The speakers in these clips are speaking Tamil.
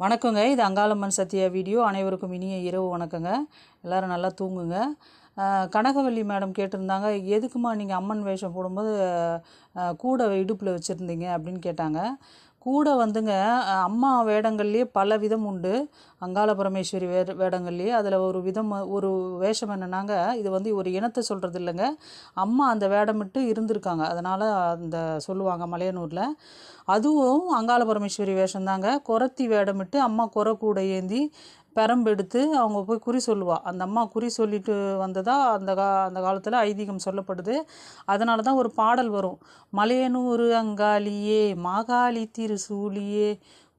வணக்கங்க. இது அங்காளம்மன் சத்யா வீடியோ. அனைவருக்கும் இனிய இரவு வணக்கங்க. எல்லோரும் நல்லா தூங்குங்க. கனகவல்லி மேடம் கேட்டிருந்தாங்க எதுக்குமா நீங்கள் அம்மன் வேஷம் போடும்போது அஹ், கூடை இடுப்பில் வச்சுருந்தீங்க? அப்படின்னு கேட்டாங்க. கூட வந்துங்க அம்மா வேடங்கள்லேயே பல விதம் உண்டு. அங்காள பரமேஸ்வரி வே வேடங்கள்லேயே அதில் ஒரு விதம் ஒரு வேஷம் என்னன்னாங்க இது வந்து ஒரு இனத்தை சொல்கிறது இல்லைங்க. அம்மா அந்த வேடமிட்டு இருந்திருக்காங்க. அதனால் அந்த சொல்லுவாங்க மலையனூரில். அதுவும் அங்காள பரமேஸ்வரி வேஷம்தாங்க. குரத்தி வேடமிட்டு அம்மா குறை கூட ஏந்தி பெரம்பெடுத்து அவங்க போய் குறி சொல்லுவா. அந்த அம்மா குறி சொல்லிட்டு வந்ததா அந்த கா அந்த காலத்தில் ஐதீகம் சொல்லப்படுது. அதனால தான் ஒரு பாடல் வரும். மலையனூர் அங்காளியே மாகாளி திருசூலியே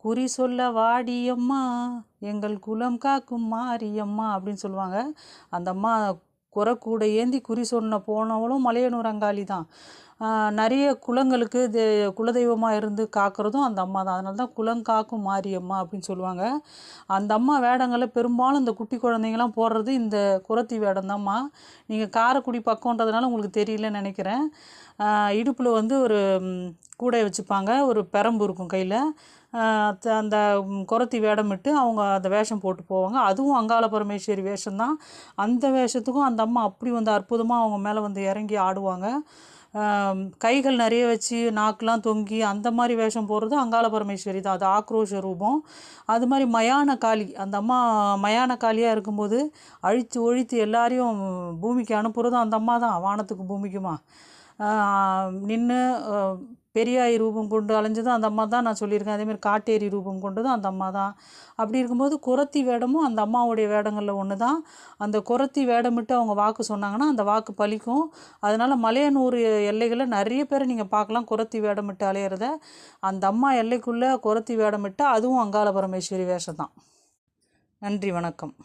குறி சொல்ல வாடியம்மா எங்கள் குலம் காக்கும் மாரியம்மா அப்படின்னு சொல்லுவாங்க. அந்த அம்மா குறை கூட ஏந்தி குறி சொன்ன போனவளும் மலையனூர் அங்காளி தான். நிறைய குலங்களுக்கு இது குலதெய்வமாக இருந்து காக்கிறதும் அந்த அம்மா தான். அதனால தான் குலங்காக்கும் மாரியம்மா அப்படின்னு சொல்லுவாங்க. அந்த அம்மா வேடங்களில் பெரும்பாலும் இந்த குட்டி குழந்தைங்களாம் போடுறது இந்த குரத்தி வேடம் தான்மா. நீங்கள் காரைக்குடி பக்கம்ன்றதுனால உங்களுக்கு தெரியலன்னு நினைக்கிறேன். இடுப்பில் வந்து ஒரு கூடையை கூடை வச்சுப்பாங்க. ஒரு பெரம்பு இருக்கும் கையில். அந்த குரத்தி வேடமிட்டு அவங்க அந்த வேஷம் போட்டு போவாங்க. அதுவும் அங்காள பரமேஸ்வரி வேஷம்தான் அந்த வேஷத்துக்கும் அந்த அம்மா அப்படி வந்து அற்புதமாக அவங்க மேலே வந்து இறங்கி ஆடுவாங்க. கைகள் நிறைய வச்சு நாக்கெலாம் தொங்கி அந்த மாதிரி வேஷம் போடுறது அங்காள பரமேஸ்வரி தான். அது ஆக்ரோஷ ரூபம். அது மாதிரி மயான காளி. அந்த அம்மா மயான காளியாக இருக்கும்போது அழித்து ஒழித்து எல்லாரையும் பூமிக்கு அனுப்புகிறதும் அந்த அம்மா தான். வானத்துக்கு பூமிக்குமா. நின்று பெரியாயி ரூபம் கொண்டு அலைஞ்சதும் அந்த அம்மா தான் நான் சொல்லியிருக்கேன். அதேமாதிரி காட்டேரி ரூபம் கொண்டதும் அந்த அம்மா தான். அப்படி இருக்கும்போது குரத்தி வேடமும் அந்த அம்மாவுடைய வேடங்களில் ஒன்று தான். அந்த குரத்தி வேடமிட்டு அவங்க வாக்கு சொன்னாங்கன்னா அந்த வாக்கு பலிக்கும். அதனால் மலையனூர் எல்லைகளில் நிறைய பேரை நீங்கள் பார்க்கலாம் குரத்தி வேடமிட்டு அலையிறத. அந்த அம்மா எல்லைக்குள்ளே குரத்தி வேடமிட்டு அதுவும் அங்காள பரமேஸ்வரி வேஷம் தான் நன்றி வணக்கம்.